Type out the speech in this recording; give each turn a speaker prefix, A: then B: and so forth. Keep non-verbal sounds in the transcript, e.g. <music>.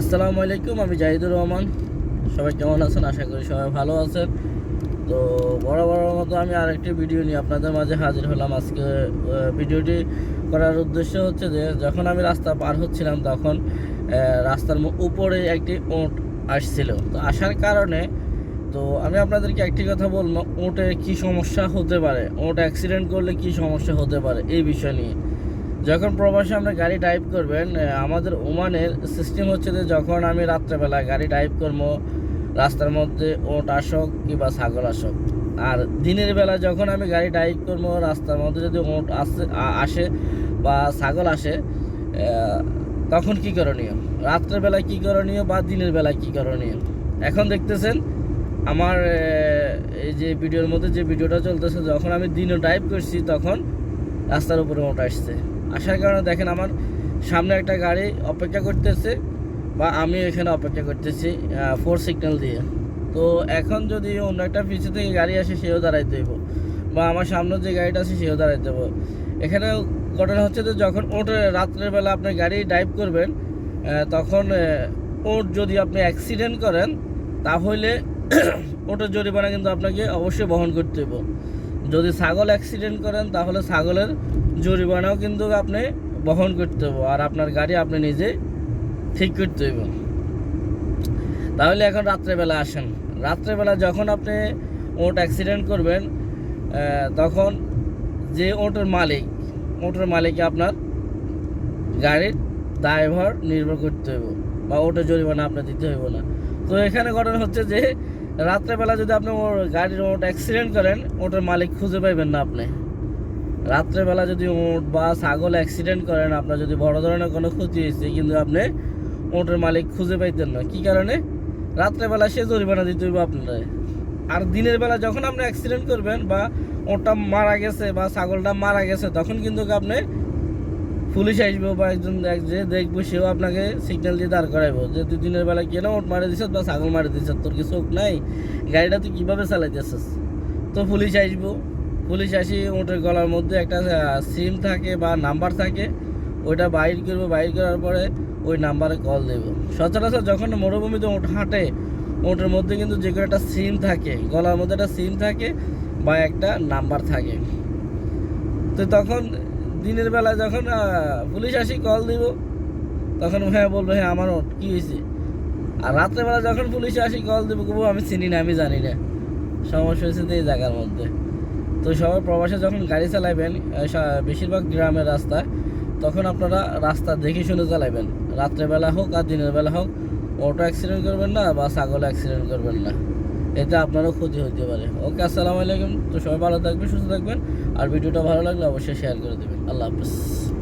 A: আসসালামু আলাইকুম, আমি জাহিদুর রহমান। সবাই কেমন আছেন? আশা করি সবাই ভালো আছেন। তো বড় বড় মতো আমি আরেকটি ভিডিও নিয়ে আপনাদের মাঝে হাজির হলাম। আজকে ভিডিওটি করার উদ্দেশ্য হচ্ছে যে, যখন আমি রাস্তা পার হচ্ছিলাম তখন রাস্তার উপরে একটি ওঁট আসছিল। তো আসার কারণে, তো আমি আপনাদেরকে একটি কথা বলব, ওঁটে কি সমস্যা হতে পারে? ওঁট অ্যাক্সিডেন্ট করলে কি সমস্যা হতে পারে? এই বিষয় নিয়ে। যখন প্রবাসে আমরা গাড়ি ড্রাইভ করবেন আমাদের ওমানের সিস্টেম হচ্ছে যে যখন আমি রাত্রেবেলা গাড়ি ড্রাইভ করব, রাস্তার মধ্যে ওট আসক কিংবা ছাগল আসক, আর দিনের বেলা যখন আমি গাড়ি ড্রাইভ করব, রাস্তার মধ্যে যদি ওট আসে আসে বা ছাগল আসে তখন কি করণীয়? রাত্রের বেলা কি করণীয় বা দিনের বেলা কি করণীয়? এখন দেখতেছেন, আমার এই যে ভিডিওর মধ্যে যে ভিডিওটা চলতেছে, যখন আমি দিনে ড্রাইভ করছি, তখন রাস্তার উপরে ওটা আসছে। আসার কারণে দেখেন আমার সামনে একটা গাড়ি অপেক্ষা করতেছে বা আমি এখানে অপেক্ষা করতেছি ফোর সিগন্যাল দিয়ে। তো এখন যদি অন্য একটা পিছু থেকে গাড়ি আসে, সেও দাঁড়াইতে হইব। বা আমার সামনে যে গাড়িটা আছে, সেও দাঁড়াইতে হইব। এখানে ঘটনা হচ্ছে যে যখন ওট রাত্রের বেলা আপনি গাড়ি ড্রাইভ করবেন তখন ওট যদি আপনি অ্যাক্সিডেন্ট করেন, তাহলে <clears throat> ওটার জরিমানা কিন্তু আপনাকে অবশ্যই বহন করতে হইব। যদি ছাগল অ্যাক্সিডেন্ট করেন, তাহলে ছাগলের জরিমানাও কিন্তু আপনি বহন করতে হবে আর আপনার গাড়ি আপনি নিজে ঠিক করতে হইব। তাহলে এখন রাত্রেবেলা আসেন। রাত্রেবেলা যখন আপনি ওট অ্যাক্সিডেন্ট করবেন তখন যে ওটের মালিক, ওটের মালিককে আপনার গাড়ির ড্রাইভার নির্ভর করতে হইব বা ওটের জরিমানা আপনার দিতে হইব না। তো এখানে ঘটনা হচ্ছে যে রাত্রেবেলা যদি আপনি ওর গাড়ির ওট অ্যাক্সিডেন্ট করেন, ওটার মালিক খুঁজে পাইবেন না আপনি। রাত্রেবেলা যদি ওট বা ছাগল অ্যাক্সিডেন্ট করেন, আপনার যদি বড় ধরনের কোনো ক্ষতি হয়েছে, কিন্তু আপনি ওটের মালিক খুঁজে পাইতেন না। কি কারণে? রাত্রেবেলা সে জরিমানা দিতে হইব আপনারা। আর দিনের বেলা যখন আপনি অ্যাক্সিডেন্ট করবেন বা ওটা মারা গেছে বা ছাগলটা মারা গেছে, তখন কিন্তু আপনি পুলিশ আসবে বা একজন এক যে দেখব, সেও আপনাকে সিগন্যাল দিয়ে দাঁড় করাইবো। যে তুই দিনের বেলা কেন ওট মারে দিছিস বা ছাগল মারে দিছিস? তোর কি চোখ নাই? গাড়িটা তুই কীভাবে চালাইতেছিস? তো পুলিশ আসব। পুলিশ আসি ওটার গলার মধ্যে একটা সিম থাকে বা নাম্বার থাকে, ওইটা বাইর করব। বাইর করার পরে ওই নাম্বারে কল দেবো। সচরাচর যখন মরুভূমিতে ওট হাঁটে ওটার মধ্যে কিন্তু যে কোনো একটা সিম থাকে। গলার মধ্যে একটা সিম থাকে বা একটা নাম্বার থাকে। তো তখন দিনের বেলা যখন পুলিশ আসি কল দিব, তখন হ্যাঁ বলব হ্যাঁ আমার কী হয়েছে আর রাত্রেবেলা যখন পুলিশ আসি কল দিব বলব আমি চিনি না, আমি জানি না। সমস্যা হয়েছে এই জায়গার মধ্যে। তো সবাই প্রবাসে যখন গাড়ি সা- বেশিরভাগ গ্রামের রাস্তায় তখন আপনারা রাস্তা দেখে শুনে চালাবেন রাত্রেবেলা হোক আর দিনের বেলা হোক অটো অ্যাক্সিডেন্ট করবেন না বা ছাগল অ্যাক্সিডেন্ট করবেন না। এতে আপনারও ক্ষতি হতে পারে। ওকে, আসসালামু আলাইকুম। তো সবাই ভালো থাকবেন, সুস্থ থাকবেন। আর ভিডিওটা ভালো লাগলে অবশ্যই শেয়ার করে দেবেন। আল্লাহ হাফিজ।